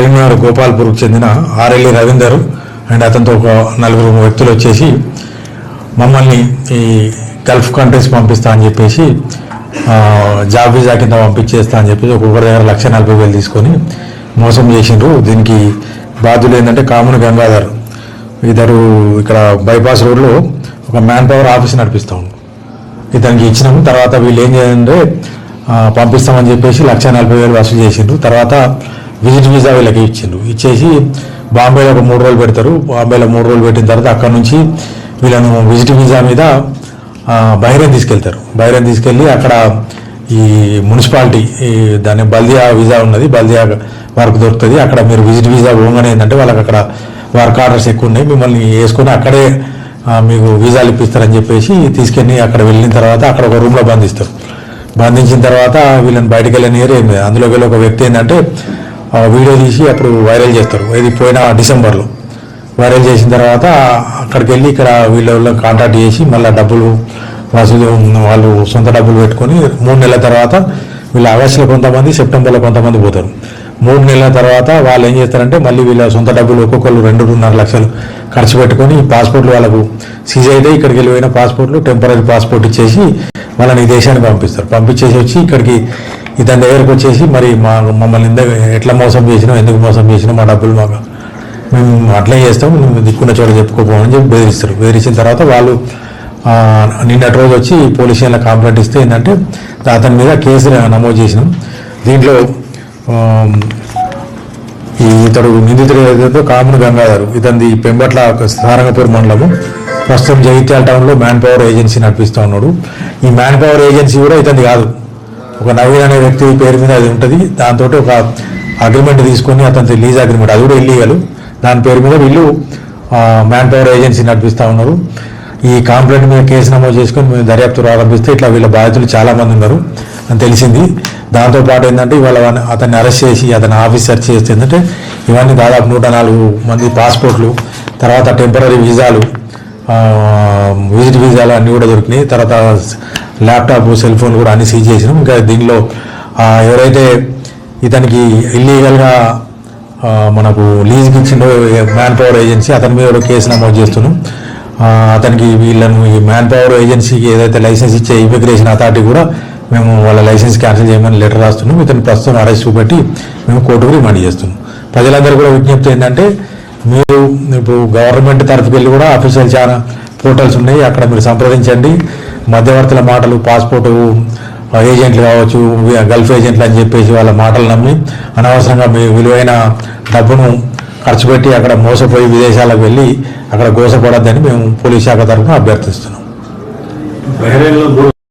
కరీంనగర్ గోపాల్పూర్కు చెందిన RLE Ravinder and అతనితో ఒక నలుగురు వ్యక్తులు వచ్చేసి మమ్మల్ని ఈ గల్ఫ్ కంట్రీస్ పంపిస్తా అని చెప్పేసి జాబ్ వీజా కింద పంపించేస్తా అని చెప్పేసి ఒక్కొక్కరి దగ్గర లక్ష నలభై వేలు తీసుకొని మోసం చేసిండ్రు. దీనికి బాధ్యులు ఏంటంటే కామన్ గంగాధర్. ఇద్దరు ఇక్కడ బైపాస్ రోడ్లో ఒక మ్యాన్ పవర్ ఆఫీస్ నడిపిస్తాం ఇతనికి ఇచ్చినాము. తర్వాత వీళ్ళు ఏం చేయాలంటే పంపిస్తామని చెప్పేసి లక్ష నలభై వేలు వసూలు చేసిండ్రు. తర్వాత విజిట్ వీసా వీళ్ళకి ఇచ్చిండ్రు. ఇచ్చేసి బాంబేలో ఒక మూడు రోజులు పెడతారు. బాంబేలో మూడు రోజులు పెట్టిన తర్వాత అక్కడ నుంచి వీళ్ళను విజిట్ వీసా మీద ఆ, తీసుకెళ్తారు. బహ్రెయిన్ తీసుకెళ్ళి అక్కడ ఈ మున్సిపాలిటీ ఈ దాని బల్దియా వీసా ఉన్నది. బల్దియా వర్క్ దొరుకుతుంది. అక్కడ మీరు విజిట్ వీసా పోగానే ఏంటంటే వాళ్ళకి అక్కడ వర్క్ ఆర్డర్స్ ఎక్కువ ఉన్నాయి. మిమ్మల్ని వేసుకొని అక్కడే మీకు వీసాలు ఇప్పిస్తారని చెప్పేసి తీసుకెళ్ళి అక్కడ వెళ్ళిన తర్వాత అక్కడ ఒక రూమ్లో బంధిస్తారు. బంధించిన తర్వాత వీళ్ళని బయటకు వెళ్ళనియరు. ఏం అందులోకి వెళ్ళి ఒక వ్యక్తి ఏంటంటే వీడియో తీసి అప్పుడు వైరల్ చేస్తారు. ఇది పోయిన డిసెంబర్లో. వైరల్ చేసిన తర్వాత అక్కడికి వెళ్ళి ఇక్కడ వీళ్ళ కాంటాక్ట్ చేసి మళ్ళీ డబ్బులు వసూలు వాళ్ళు సొంత డబ్బులు పెట్టుకొని మూడు నెలల తర్వాత వీళ్ళ ఆగస్టులో కొంతమంది సెప్టెంబర్లో కొంతమంది పోతారు. మూడు నెలల తర్వాత వాళ్ళు ఏం చేస్తారంటే మళ్ళీ వీళ్ళ సొంత డబ్బులు ఒక్కొక్కరు రెండున్నర లక్షలు ఖర్చు పెట్టుకొని పాస్పోర్ట్లు వాళ్ళకు సీజ్ అయితే ఇక్కడికి వెళ్ళిపోయిన పాస్పోర్ట్లు టెంపరీ పాస్పోర్ట్ ఇచ్చేసి వాళ్ళని ఈ దేశానికి పంపిస్తారు. పంపించేసి వచ్చి ఇక్కడికి ఇతని దగ్గరకు వచ్చేసి మరి మా మమ్మల్ని ఇందా ఎట్లా మోసం చేసినావు ఎందుకు మోసం చేసినాం మా డబ్బులు మాకు మేము అట్లే చేస్తాం మేము దిక్కున్న చోట చెప్పుకోపోమని చెప్పి బెదిరిస్తారు. బెదిరించిన తర్వాత వాళ్ళు నిన్నటి రోజు వచ్చి పోలీస్ స్టేషన్లో కంప్లైంట్ ఇస్తే ఏంటంటే అతని మీద కేసు నమోదు చేసినాం. దీంట్లో ఈ ఇతడు నిందితుడు ఏదైతే కామన్ గంగాధర్ ఇతనిది పెంబట్ల సారంగపూర్ మండలము. ప్రస్తుతం జగిత్యాల టౌన్లో మ్యాన్ పవర్ ఏజెన్సీ నడిపిస్తూ ఉన్నాడు. ఈ మ్యాన్ పవర్ ఏజెన్సీ కూడా ఇతని కాదు. ఒక నవీన్ అనే వ్యక్తి పేరు మీద అది ఉంటుంది. దాంతో ఒక అగ్రిమెంట్ తీసుకొని అతని లీజ్ అగ్రిమెంట్ అది కూడా ఇల్లీగల్ దాని పేరు మీద వీళ్ళు మ్యాన్ పవర్ ఏజెన్సీ నడిపిస్తూ ఉన్నారు. ఈ కంప్లైంట్ మీద కేసు నమోదు చేసుకొని మేము దర్యాప్తు ప్రారంభిస్తే ఇట్లా వీళ్ళ బాధితులు చాలామంది ఉన్నారు అని తెలిసింది. దాంతో పాటు ఏంటంటే ఇవాళ అతన్ని అరెస్ట్ చేసి అతని ఆఫీస్ సెర్చ్ చేస్తే ఏంటంటే ఇవన్నీ దాదాపు నూట నాలుగు మంది పాస్పోర్ట్లు తర్వాత టెంపరీ వీసాలు విజిట్ వీసాలు అన్నీ కూడా దొరికినాయి. తర్వాత ల్యాప్టాప్ సెల్ ఫోన్ కూడా అన్ని సీజ్ చేసినాం. ఇంకా దీనిలో ఎవరైతే ఇతనికి ఇల్లీగల్గా మనకు లీజ్కి ఇచ్చిండో మ్యాన్ పవర్ ఏజెన్సీ అతని మీద కూడా కేసు నమోదు చేస్తున్నాం. అతనికి వీళ్ళను ఈ మ్యాన్ పవర్ ఏజెన్సీకి ఏదైతే లైసెన్స్ ఇచ్చే ఇమిగ్రేషన్ అథారిటీ కూడా మేము వాళ్ళ లైసెన్స్ క్యాన్సిల్ చేయమని లెటర్ రాస్తున్నాం. ఇతను ప్రస్తుతం అరెస్ట్ చూపెట్టి మేము కోర్టుకు రిమాండ్ చేస్తున్నాం. ప్రజలందరూ కూడా విజ్ఞప్తి ఏంటంటే మీరు ఇప్పుడు గవర్నమెంట్ తరఫుకి వెళ్ళి కూడా అఫీషియల్ చాలా పోర్టల్స్ ఉన్నాయి. అక్కడ మీరు సంప్రదించండి. మధ్యవర్తుల మాటలు పాస్పోర్టు ఏజెంట్లు కావచ్చు గల్ఫ్ ఏజెంట్లు అని చెప్పేసి వాళ్ళ మాటలు నమ్మి అనవసరంగా మీ విలువైన డబ్బును ఖర్చు పెట్టి అక్కడ మోసపోయి విదేశాలకు వెళ్ళి అక్కడ గోసపడద్దని మేము పోలీస్ శాఖ తరఫున అభ్యర్థిస్తున్నాం.